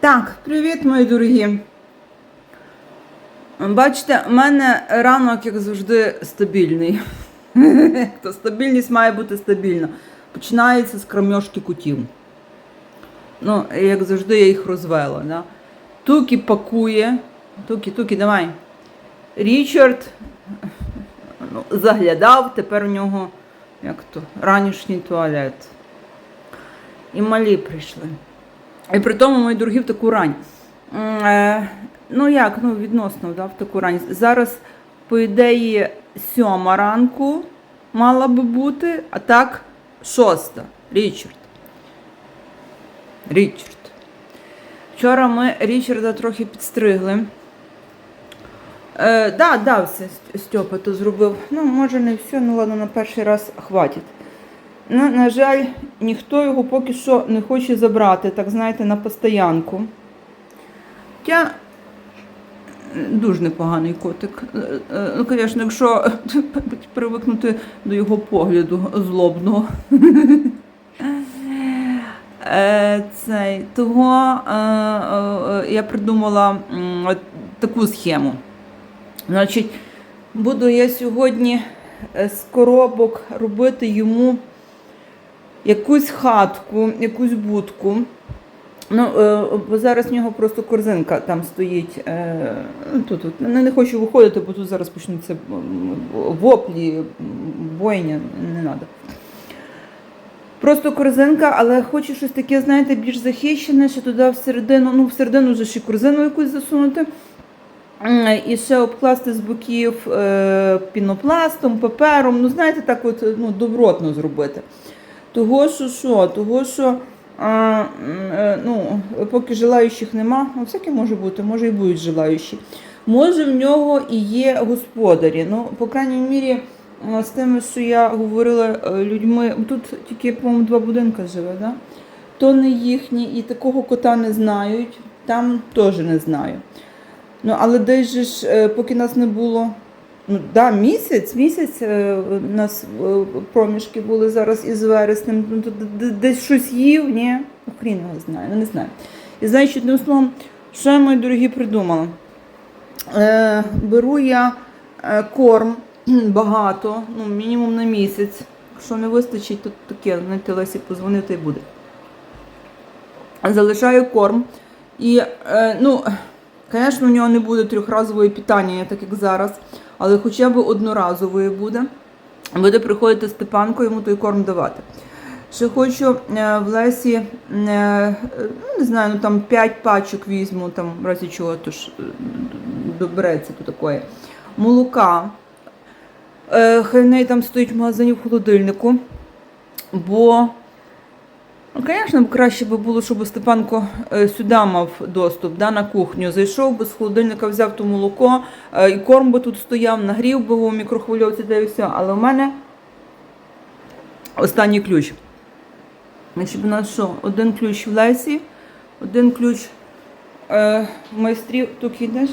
Так, привіт, мої дорогі. Бачите, в мене ранок, як завжди, стабільний. То стабільність має бути стабільна. Починається з крамьошки кутів. Ну, як завжди, я їх розвела. Да? Тукі пакує. Тукі, тукі, давай. Річард ну, заглядав, тепер у нього як то, ранішній туалет. І малі прийшли. І при тому, мої дорогі, в таку рань. Е, ну як, ну відносно, да, в таку рань. Зараз, по ідеї, сьома ранку мала би бути, а так шоста. Річард. Річард. Вчора ми Річарда трохи підстригли. Е, да, все, Ст- Стьопа то зробив. Ну, може не все, ну ладно, на перший раз хватить. Ну, на жаль, ніхто його поки що не хоче забрати, так знаєте, на постоянку. Хоча дуже непоганий котик. Е, е, Ну, звісно, якщо привикнути до його погляду злобного. Е, Цей, того е, е, я придумала таку схему. Значить, буду я сьогодні е, з коробок робити йому якусь хатку, якусь будку. Ну, е, бо зараз в нього просто корзинка там стоїть. Е, ну, тут, тут. Не, не хочу виходити, бо тут зараз почнуться воплі, бойня, не треба. Просто корзинка, але хочу щось таке, знаєте, більш захищене, ще туди всередину, ну, всередину вже ще корзину якусь засунути. І ще обкласти з боків е, пінопластом, папером. Ну, знаєте, так от ну, добротно зробити. Того, що що, того, що а, е, ну, поки желаючих нема, ну, всяке може бути, може і будуть желаючі. Може, в нього і є господарі. Ну, по крайній мірі, з тими, що я говорила е, людьми, тут тільки, по-моєму, два будинки живе, да? то не їхні, і такого кота не знають, там теж не знаю. Ну, але десь ж, е, поки нас не було. Ну, да, місяць, місяць е, у нас е, проміжки були зараз із вереснем. Ну, десь щось їв, ні, ну, хрін його знає, ну, не знаю. І знаєш, одним словом, що я, мої дорогі, придумала? Е, беру я е, корм багато, ну, мінімум на місяць. Якщо не вистачить, то таке, знаєте, Лесі позвонити і буде. Залишаю корм. І, е, ну, звісно, у нього не буде трьохразової питання, так як зараз, але хоча б одноразової буде. Буде приходити Степанко йому той корм давати. Ще хочу е, в Лесі, е, ну, не знаю, ну там 5 пачок візьму, там в разі чого, то ж е, добереться до такої. Молока. Хай в неї там стоїть в магазині в холодильнику. Бо Ну, звісно, краще би було, щоб Степанко е, сюди мав доступ да, на кухню. Зайшов би з холодильника, взяв то молоко, і корм би тут стояв, нагрів би в мікрохвильовці та і все. Але в мене останній ключ. Значить, у нас що? Один ключ в Лесі, один ключ е, в майстрів. Тут йдеш?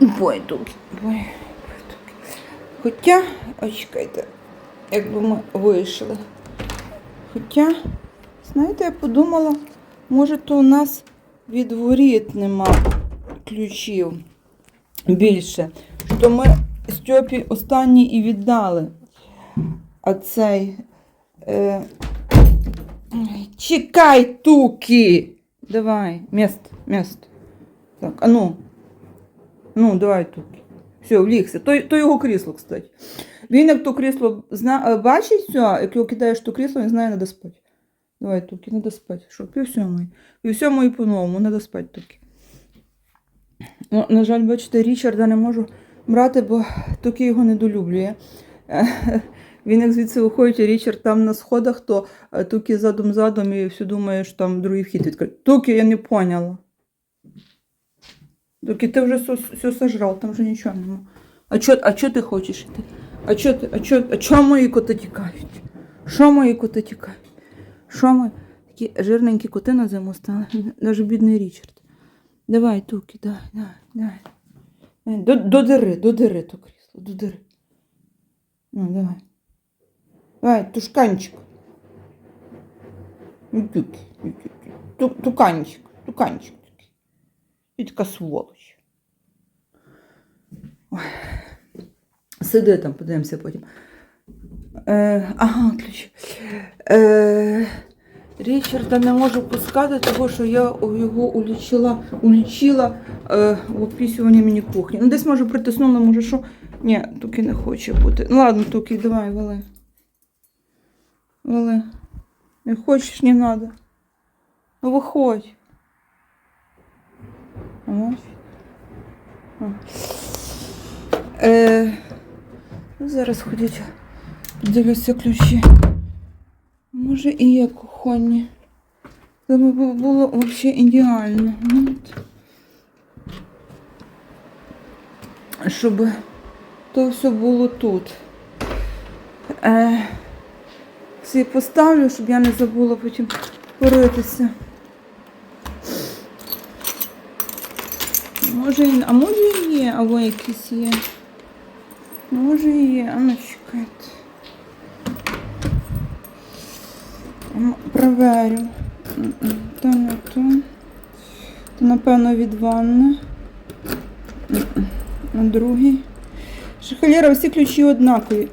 Бой, тут. Бой, бой. Хоча, ой, чекайте, якби ми вийшли. Хоча, знаєте, я подумала, може, то у нас від воріт нема ключів більше. Що ми Стьопі останній і віддали. А цей. Е... Чекай, туки! Давай, міст, міст. Так, а ну. Ну, давай туки. Все, влігся. То, то його крісло, кстати. Він як то крісло зна... е, бачить все, як його кидаєш то крісло, він знає, треба спати. Давай, Туки, треба спати. Що, пів сьомої. Пів сьомої по-новому, треба спати, Туки. Ну, на жаль, бачите, Річарда не можу брати, бо Туки його недолюблює. Він як звідси виходить, а Річард там на сходах, то е, Туки задом-задом і все думає, що там другий вхід відкритий. Туки, я не поняла. Туки, ти вже все, все сожрав, там вже нічого нема. А чо, а чо ти хочеш іти? А чо, а чо, а чо мої коти тікають? Що мої коти тікають? Що мої? Такі жирненькі коти на зиму стали. Навіть бідний Річард. Давай, Туки, давай, давай, давай. До, додири, додири то крісло, додири. Ну, давай. Давай, тушканчик. Ну, туканчик, туканчик. І така сволоч. Сиди там, подивимося потім. Е, ага, ключ. Е, Річарда не можу пускати, тому що я його улічила, улічила е, в опісюванні мені кухні. Ну, десь може притиснула, може що. Ні, туки не хоче бути. Ну ладно, туки, давай, вали. Вали. Не хочеш, не надо. Ну виходь. Е, ну, зараз ходіть. Подивлюся ключі. Може і є кухонні. Це було взагалі ідеально. Ну. Щоб то все було тут. Е, всі поставлю, щоб я не забула потім поритися. Може, і- а може і є, або якісь є. Може і є, а ну чекайте. Проверю. М-м, не то. То напевно від ванни. А другий. Шахалєра, всі ключі однакові.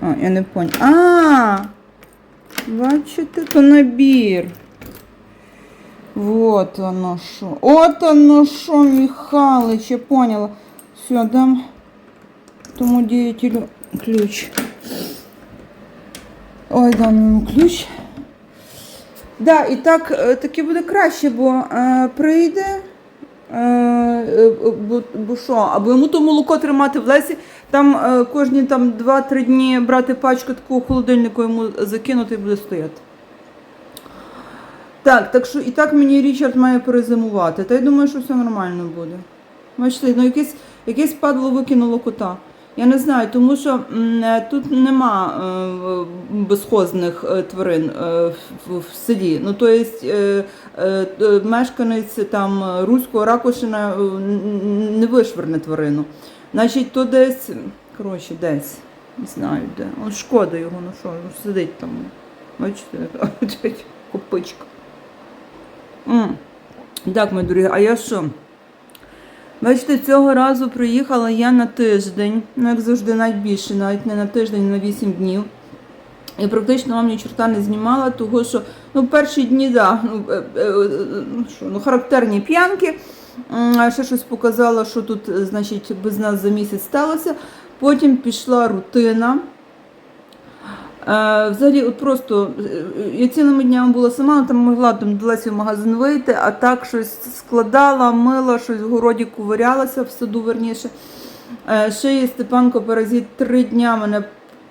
А, я не поняла. А! Бачите, то набір. Вот оно що. От оно що, Михалыч, я поняла. Все, дам тому деятелю ключ. Ой, дам йому ключ. Да, і так е, таки буде краще, бо е, прийде. Е, е, бо, бо що, або йому то молоко тримати в лесі, там е, кожні там 2-3 дні брати пачку такого холодильнику йому закинути і буде стояти. Так, так що і так мені Річард має перезимувати. Та я думаю, що все нормально буде. Бачите, ну якесь, якесь падло викинуло кота. Я не знаю, тому що е, тут нема е, безхозних е, тварин е, в, в селі. Ну, то є е, е, мешканець там Руського Ракошина е, не вишверне тварину. Значить, то десь, коротше, десь, не знаю де. От шкода його, ну що, сидить там. Бачите, копичка. Так, мої дорогі, а я що? Бачите, цього разу приїхала я на тиждень, ну як завжди, навіть більше, навіть не на тиждень, на 8 днів. І практично вам ні чорта не знімала, того що ну, перші дні, да, ну, е, е, е, ну, що, ну, характерні п'янки. А Ще щось показала, що тут, значить, без нас за місяць сталося. Потім пішла рутина. Е, Взагалі, от просто е, я цілими днями була сама, там могла там до в магазин вийти, а так щось складала, мила, щось в городі кувирялася в саду верніше. Е, Ще є Степанко Паразит три дня мене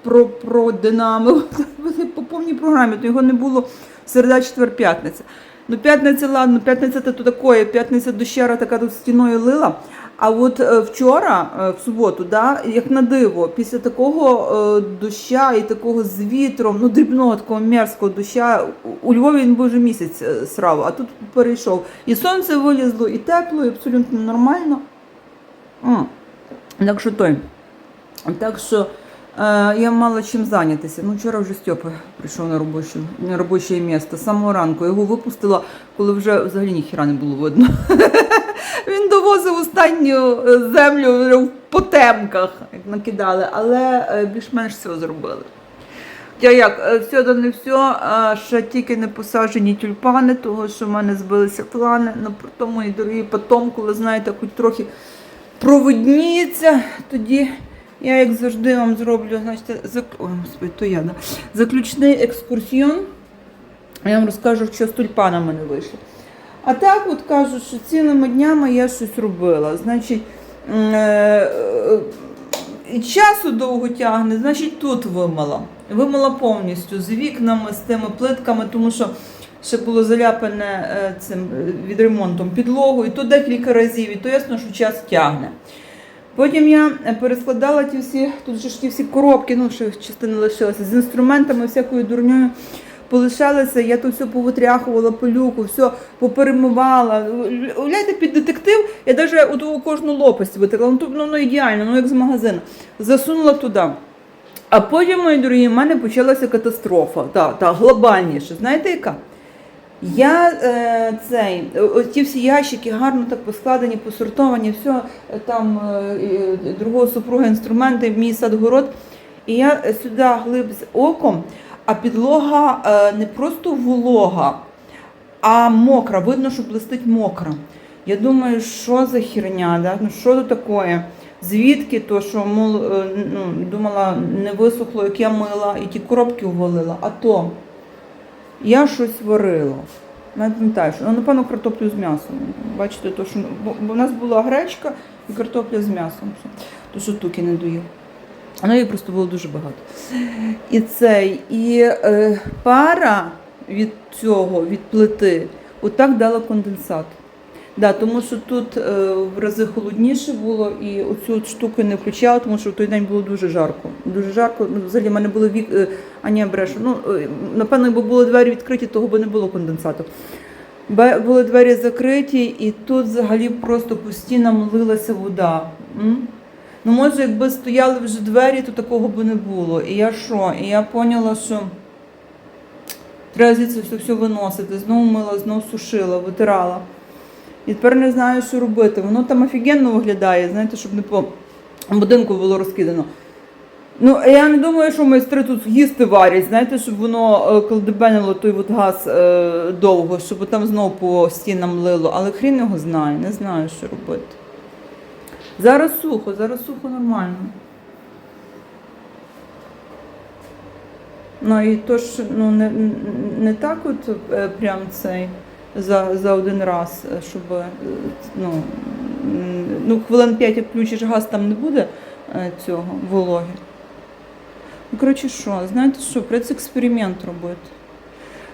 про, продинамив по повній програмі, то його не було середа, четвер, п'ятниця. Ну, п'ятниця, ладно, п'ятниця то такое, п'ятниця дощара така тут стіною лила. А от е, вчора, е, в суботу, да, як на диво, після такого е, доща і такого з вітром, ну дрібного такого мерзкого доща, у- Львові він був вже місяць срав, а тут перейшов. І сонце вилізло, і тепло, і абсолютно нормально. А, Так що той. Так що я мала чим зайнятися. Ну, вчора вже Стьопа прийшов на робоче, на робоче місце з самого ранку. Його випустила, коли вже взагалі ніхіра не було видно. Він довозив останню е, землю в потемках, як накидали, але е, більш-менш все зробили. Я як, е, все да не все, ще тільки не посаджені тюльпани, того що в мене збилися плани. Ну, про тому і дорогі потом, коли знаєте, хоч трохи провидніється, тоді я, як завжди, вам зроблю, значить, зак... Ой, господи, то я, да. заключний екскурсіон. Я вам розкажу, що з тюльпанами не вийшло. А так от кажу, що цілими днями я щось робила. Значить, е, е, і часу довго тягне, значить тут вимила. Вимила повністю з вікнами, з тими плитками, тому що ще було заляпане е, цим від ремонтом підлогу, і то декілька разів, і то ясно, що час тягне. Потім я е, перескладала ті всі, тут же ж ті всі коробки, ну ще частина лишилася, з інструментами, всякою дурньою полишалися, я то все повитряхувала пилюку, все поперемивала. Уявляєте, під детектив я навіть у кожну лопасть витерла, ну, ну, ну ідеально, ну як з магазину. Засунула туди. А потім, мої дорогі, в мене почалася катастрофа, та, та глобальніша. Знаєте яка? Я е, цей, о- ось ті всі ящики гарно так поскладені, посортовані, все е, там е, е, другого супруга інструменти, мій садгород. І я е, сюди глиб з оком, а підлога е, не просто волога, а мокра. Видно, що блистить мокра. Я думаю, що за херня, да? ну що тут таке? Звідки то, що мол, е, ну, думала, не висохло, як я мила, і ті коробки увалила, а то. Я щось варила. Не пам'ятаю, що ну, напевно картоплю з м'ясом. Бачите, то, що бо в нас була гречка і картопля з м'ясом. То, що туки не доїв. Ну, її просто було дуже багато. І цей, і е, пара від цього, від плити, отак дала конденсат. Да, тому що тут е, в рази холодніше було і оцю от штуку не включала, тому що в той день було дуже жарко. Дуже жарко. Ну, взагалі в мене були вік. Е, а брешу. Ну, е, напевно, якби були двері відкриті, того би не було конденсату. Бе- Були двері закриті, і тут взагалі просто по стінам лилася вода. М? Ну, може, якби стояли вже двері, то такого би не було. І я що? І я поняла, що треба звідси все, все виносити. Знову мила, знову сушила, витирала. І тепер не знаю, що робити. Воно там офігенно виглядає, знаєте, щоб не по будинку було розкидано. Ну, я не думаю, що майстри тут їсти варять, знаєте, щоб воно е, колдебенило той от газ е, довго, щоб там знову по стінам лило. Але хрін його знає, не знаю, що робити. Зараз сухо, зараз сухо нормально. Ну і то ж ну, не, не так от е, прям цей за, за один раз, е, щоб е, ну, ну, хвилин 5 включиш газ, там не буде е, цього вологи. Ну, коротше, що, знаєте що, придеться експеримент робити.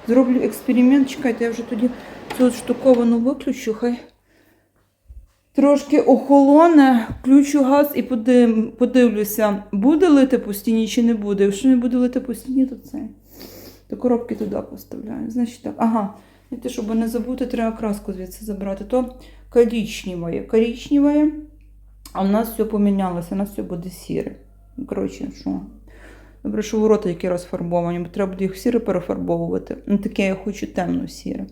Зроблю експеримент, чекайте, я вже тоді цю штуковану виключу, хай трошки охолоне, включу газ і подивлюся, буде лити по стіні чи не буде. Якщо не буде лити по стіні, то це. То коробки туди поставляю. Значить так, ага. Знаєте, щоб не забути, треба краску звідси забрати. То коричневе, коричневе, а в нас все помінялося, у нас все буде сіре. Коротше, що? Добре, що ворота які розфарбовані, бо треба буде їх сіре перефарбовувати. Ну, таке я хочу темно сіре.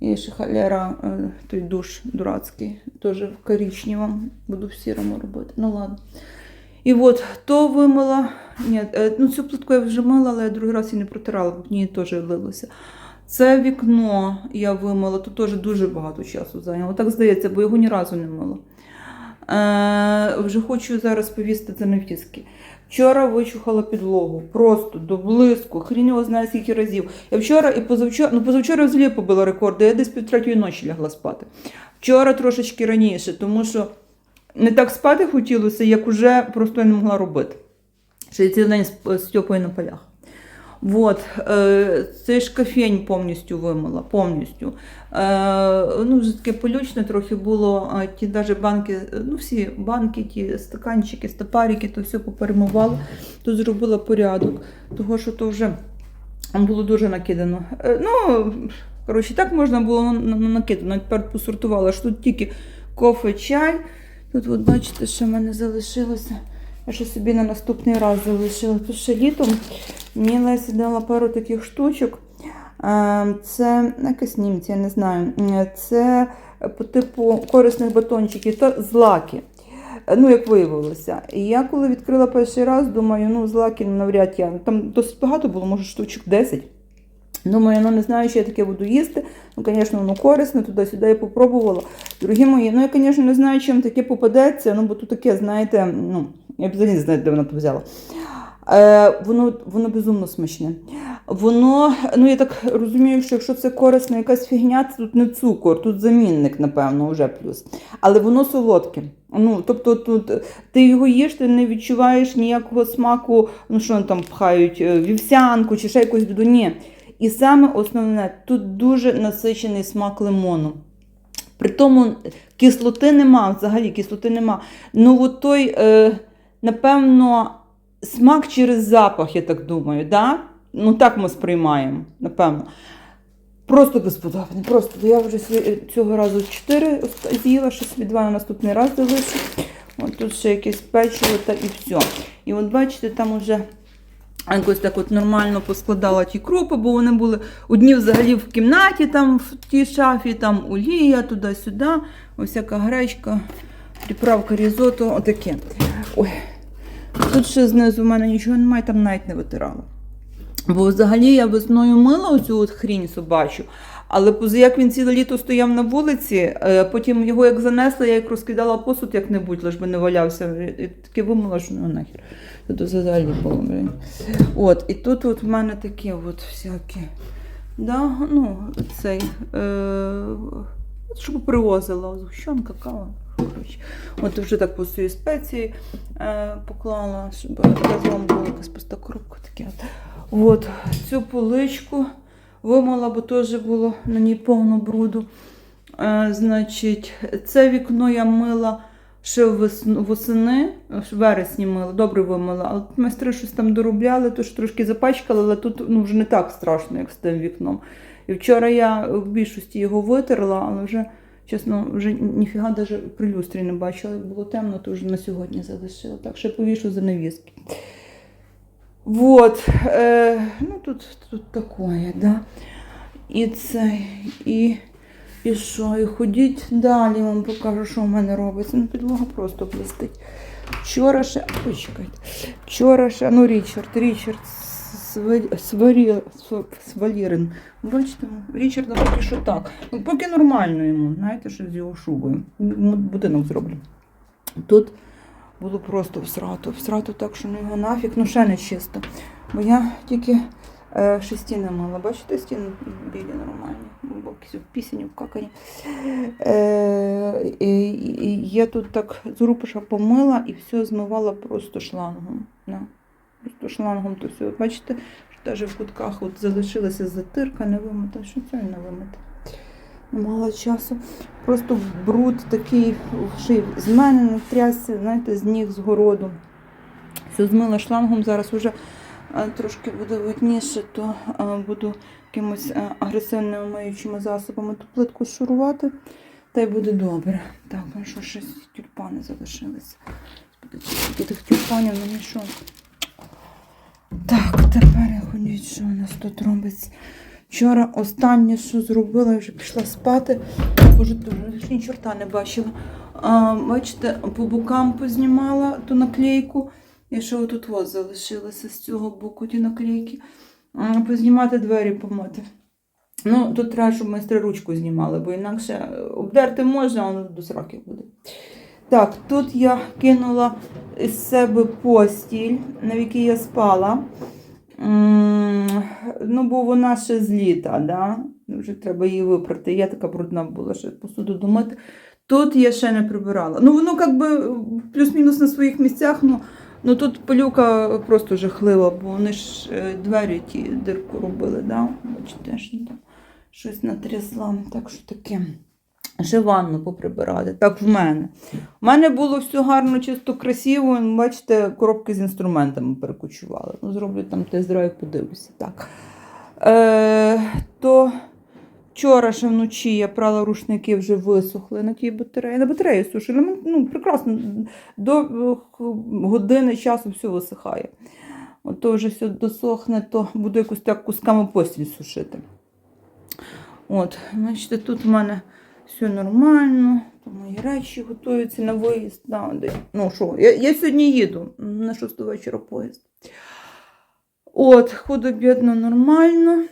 І ще халера, е, той душ дурацький, теж в коричневому. Буду в сірому робити. Ну ладно. І от то вимила. Ні, е, ну цю плитку я вже мила, але я другий раз її не протирала, бо в ній теж лилося. Це вікно я вимила, тут теж дуже багато часу зайняло. Так здається, бо його ні разу не мила. Е, вже хочу зараз повісити це на втіски. Вчора вичухала підлогу, просто до блиску, хрін його знає скільки разів. Я вчора і позавчора, ну позавчора взагалі побила рекорди, я десь півтретьої ночі лягла спати. Вчора трошечки раніше, тому що не так спати хотілося, як уже просто я не могла робити. Ще цілий день з Стьопою на полях. Вот, е, цей шкафень повністю вимила, повністю. Е, ну, вже таке полючне трохи було, ті навіть банки, ну всі банки, ті стаканчики, стопарики, то все поперемивала, то зробила порядок, того що то вже було дуже накидано. Е, ну, коротше, так можна було на- на- накидано, тепер посортувала, що тут тільки кофе, чай. Тут, от бачите, що в мене залишилося. Я ще собі на наступний раз залишила. Тут ще літом мені Леся дала пару таких штучок. Це якась німці, я не знаю. Це по типу корисних батончиків, то злаки. Ну, як виявилося. І я коли відкрила перший раз, думаю, ну, злаки навряд я. Там досить багато було, може, штучок 10. Думаю, ну не знаю, що я таке буду їсти. Ну, звісно, воно корисне, туди-сюди я попробувала. Дорогі мої, ну я, звісно, не знаю, чим таке попадеться, ну, бо тут таке, знаєте, ну, я взагалі не знаю, де вона то взяла. Е, воно, воно безумно смачне. Воно, ну я так розумію, що якщо це корисна якась фігня, це тут не цукор, тут замінник, напевно, вже плюс. Але воно солодке. Ну, тобто тут ти його їш, ти не відчуваєш ніякого смаку, ну що там пхають, е, вівсянку чи ще якусь дуду. Ні. І саме основне, тут дуже насичений смак лимону. При тому кислоти нема, взагалі кислоти нема. Ну, от той, е, напевно, смак через запах, я так думаю, да? Ну так ми сприймаємо, напевно. Просто безподобне, просто. Я вже цього разу 4 з'їла, ще собі два на наступний раз залишу. От тут ще якесь печиво та і все. І от бачите, там уже Якось так от нормально поскладала ті крупи, бо вони були одні взагалі в кімнаті, там в тій шафі, там олія, туди-сюди, ось всяка гречка, приправка різотто, отаке. Ой, тут ще знизу в мене нічого немає, там навіть не витирала. Бо взагалі я весною мила оцю от хрінь собачу, але як він ціле літо стояв на вулиці, е, потім його як занесла, я як розкидала посуд як-небудь, лиш би не валявся. І і таке вимила, що ну нахер. Тут взагалі було. блін. От, і тут от в мене такі от всякі. Да, ну, цей, е, щоб привозила згущенка, кава. Коротше. От вже так по свої спеції е, поклала, щоб разом була якась пуста коробка таке. От. От цю поличку вимила, бо теж було на ній повно бруду. Е, значить, це вікно я мила ще восени, в вересні мила, добре вимила, але майстри щось там доробляли, тож трошки запачкали, але тут ну, вже не так страшно, як з тим вікном. І вчора я в більшості його витерла, але вже, чесно, вже ніфіга навіть при люстрі не бачила. Було темно, то вже на сьогодні залишила. Так що повішу занавіски. Вот. Е, ну тут, тут такое, да. І це, і, і що, і ходіть далі, вам покажу, що в мене робиться. Ну, підлога просто блистить. Вчора ще, ой, чекайте, вчора ще, ну, Річард, Річард Свалірин. Бачите, Річарда поки що так. Ну, поки нормально йому, знаєте, що з його шубою. Будинок зроблю. Тут було просто всрато. Всрато так, що ну його нафіг, ну ще не чисто. Бо я тільки е, ще стіни мала. Бачите, стіни білі нормальні, бо якісь в пісені, в какані. Е, і, і я тут так з помила і все змивала просто шлангом. Да. Просто шлангом то все. Бачите, що навіть в кутках от залишилася затирка, не вимита. Що це не вимити? Мало часу. Просто бруд такий вшив. З мене на трясся, знаєте, з ніг з городу. Все змила шлангом, зараз вже е, трошки буде видніше, то е, буду якимось е, агресивними миючими засобами ту плитку шурувати, та й буде добре. Так, ну що ще тюльпани залишилися. Тих тюльпанів на що. Так, тепер ходіть, що у нас тут робиться. Вчора останнє, що зробила, я вже пішла спати. Боже, ні чорта не бачила. А, бачите, по бокам познімала ту наклейку. І ще отут от залишилося з цього боку ті наклейки. А, Познімати двері помити. Ну, тут треба, щоб майстри ручку знімали, бо інакше обдерти можна, а воно до сраки буде. Так, тут я кинула із себе постіль, на якій я спала. Ну, бо вона ще з літа, да? вже треба її випрати. Я така брудна була, ще посуду домити. Тут я ще не прибирала. Ну, воно як би плюс-мінус на своїх місцях, ну, ну тут пилюка просто жахлива, бо вони ж е, двері ті дирку робили, да? Бачите, що там щось натрясла. Так що таке. Ще ванну поприбирати. Так в мене. У мене було все гарно, чисто красиво. Бачите, коробки з інструментами перекочували. Ну, зроблю там тест-драйв, подивлюся. Так. Е, то вчора ще вночі я прала рушники, вже висохли на тій батареї. На батареї сушили. Ну, Ну, прекрасно. До години часу все висихає. От то вже все досохне, то буду якось так кусками постіль сушити. От, бачите, тут в мене все нормально, мої речі готуються на виїзд. Да, ну що, я, я сьогодні їду на 6 вечора поїзд. От, худо-бідно нормально.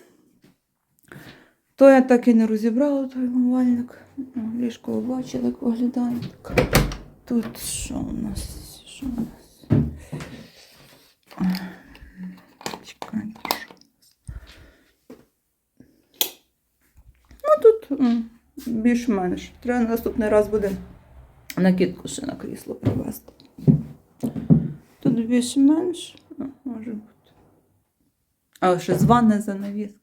То я так і не розібрала той умивальник. Ну, Ліжко ви бачили, як виглядає. Тут що у нас? Що у нас? Чекайте, що у нас? Ну тут більш-менш. Треба на наступний раз буде накидку ще на крісло привезти. Тут більш-менш, може бути. А ще з ванни занавіски.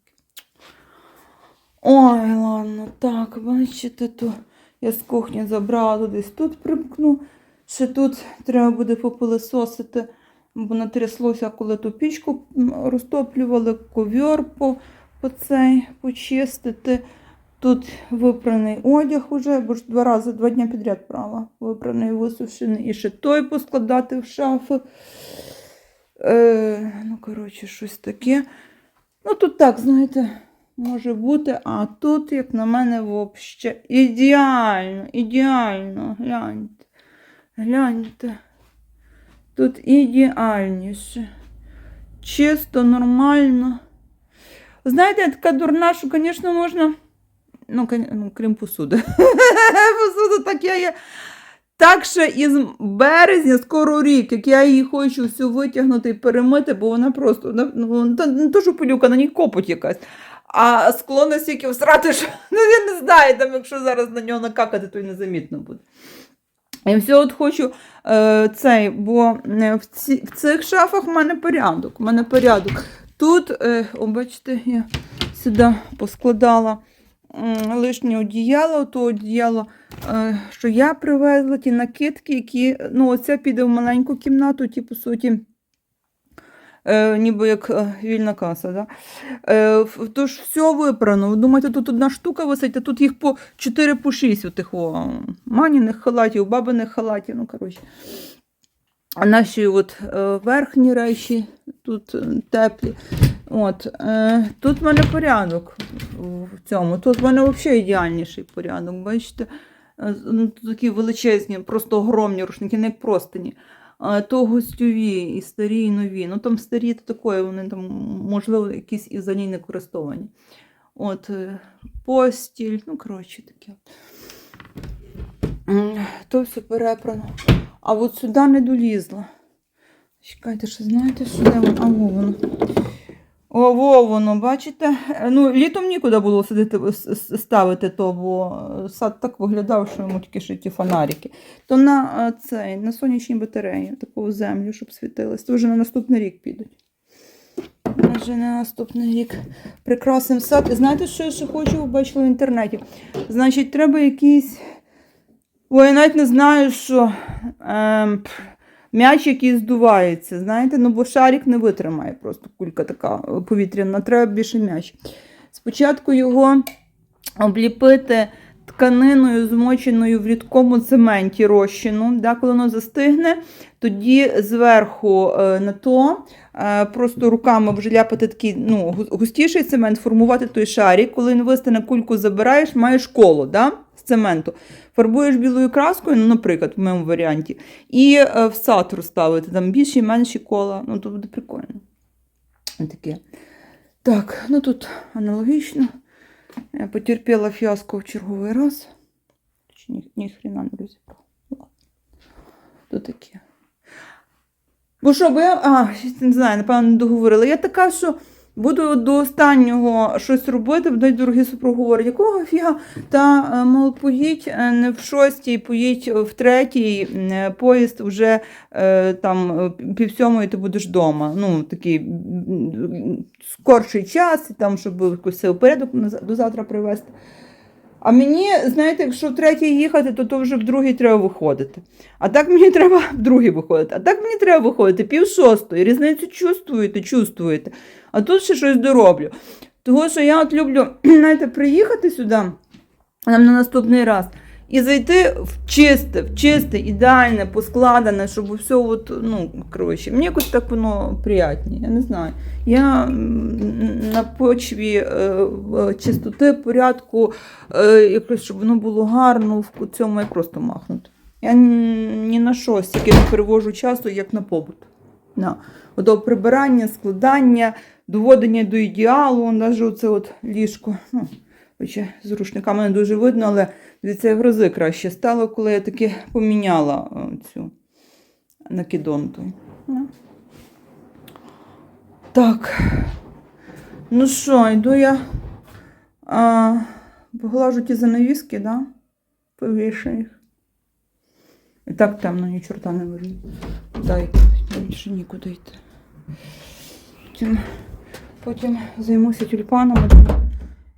Ой, ладно, так, бачите, то я з кухні забрала десь тут примкну. Ще тут треба буде попилисосити, бо натряслося, коли ту пічку розтоплювали, ковьор по, по цей почистити. Тут випраний одяг уже, бо ж два рази, два дні підряд прала. Випраний, висушений. І ще той поскладати в шафи. Е, ну, коротше, щось таке. Ну, тут так, знаєте, може бути, а тут, як на мене, взагалі ідеально, ідеально. Гляньте. Гляньте. Тут ідеальніше. Чисто, нормально. Знаєте, така дурна, що, звісно, можна. Ну, ну, крім посуди. Посуду так я є. Так що із березня, скоро рік, як я її хочу всю витягнути і перемити, бо вона просто ну, не то, що пилюка, на ній копоть якась. А скло настільки всрати, що ну, я не знаю, там, якщо зараз на нього накакати, то й незамітно буде. Я все от хочу е, цей, бо е, в, ці, в цих шафах в мене порядок. В мене порядок. Тут, е, о, бачите, я сюди поскладала лишнє одіяло, то одіяло, е, що я привезла, ті накидки, які, ну, оце піде в маленьку кімнату, ті, по суті, е, ніби як е, вільна каса. Да? Тож все випрано. Ви думаєте, тут одна штука висить, а тут їх по 4 по 6 у маніних халатів, бабиних халатів, ну, коротше. А наші от, верхні речі тут теплі. От, е, тут в мене порядок в- цьому. Тут в мене взагалі ідеальніший порядок. Бачите? Е, ну, такі величезні, просто огромні рушники, не як простині. То гостьові, і старі, і нові. Ну там старі то такої, вони там, можливо, якісь і взагалі не користовані. От, е, постіль, ну, коротше, таке. То все перепрано. А от сюди не долізла. Чекайте, що знаєте, що де воно? А воно. О, во воно, бачите? Е, Ну, літом нікуди було сидити, ставити то, бо е, сад так виглядав, що йому тільки ще ті фонарики. То на е, цей, на сонячній батареї, таку землю, щоб світилось. То вже на наступний рік підуть. Вже на наступний рік прикрасим сад. І знаєте, що я ще хочу, бачила в інтернеті? Значить, треба якийсь. Ой, я навіть не знаю, що ем, м'яч, який здувається, знаєте, ну бо шарик не витримає, просто кулька така е, повітряна, треба більше м'яч. Спочатку його обліпити тканиною, змоченою в рідкому цементі розчину. Да, коли воно застигне, тоді зверху е, на то е, просто руками обжеляпати такий ну, густіший цемент, формувати той шарик. Коли він вистане, кульку забираєш, маєш коло да, цементу. Фарбуєш білою краскою, ну, наприклад, в моєму варіанті, і е, в сад розставити там більші, менші кола. Ну, то буде прикольно. Таке. Так, ну тут аналогічно. Я потерпіла фіаско в черговий раз. Ні, ні хрена не розібрала. То таке. Бо що, бо я, а, не знаю, напевно, не договорила. Я така, що буду до останнього щось робити, будуть дорогі супруги говорять, якого фіга? Та, е, мол, поїдь е, не в шостій, поїдь в третій, е, поїзд вже там пів сьомої ти будеш вдома. Ну, такий скорший час, там, щоб якось все порядок до завтра привезти. А мені, знаєте, якщо в третій їхати, то, то вже в другий треба виходити. А так мені треба в другий виходити. А так мені треба виходити пів шостої. Різницю чувствуєте, чувствуєте. А тут ще щось дороблю. Того, що я от люблю, знаєте, приїхати сюди нам на наступний раз і зайти в чисте, в чисте, ідеальне, поскладене, щоб все от, ну, коротше, мені якось так воно приятні, я не знаю. Я на почві е, чистоти, порядку, е, якось, щоб воно було гарно, в цьому я просто махнути. Я ні на що стільки не перевожу часу, як на побут. На. Ото прибирання, складання, доводення до ідеалу, навіть оце от ліжко. Ну, з рушниками не дуже видно, але дивіться, в рази краще стало, коли я таки поміняла е, цю накидон. той. Ну. Так. Ну що, йду я а, поглажу ті занавіски, да? Повішу їх. І так темно, ні чорта не видно. Дай, більше нікуди йти. Потім, потім займуся тюльпанами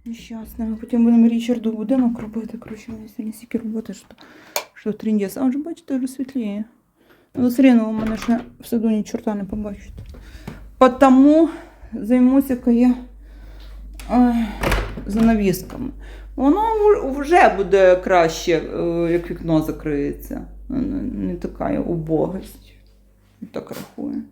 нещасними. Потім будемо Річарду будинок робити. Коротше, у мене сьогодні стільки роботи, що, що тріндєс. А вже бачите, вже світліє. Ну, все рівно у мене ще в саду ні чорта не побачите. Потому займуся я занавісками. Воно вже буде краще, е, як вікно закриється. Не- така убогость. Так рахую.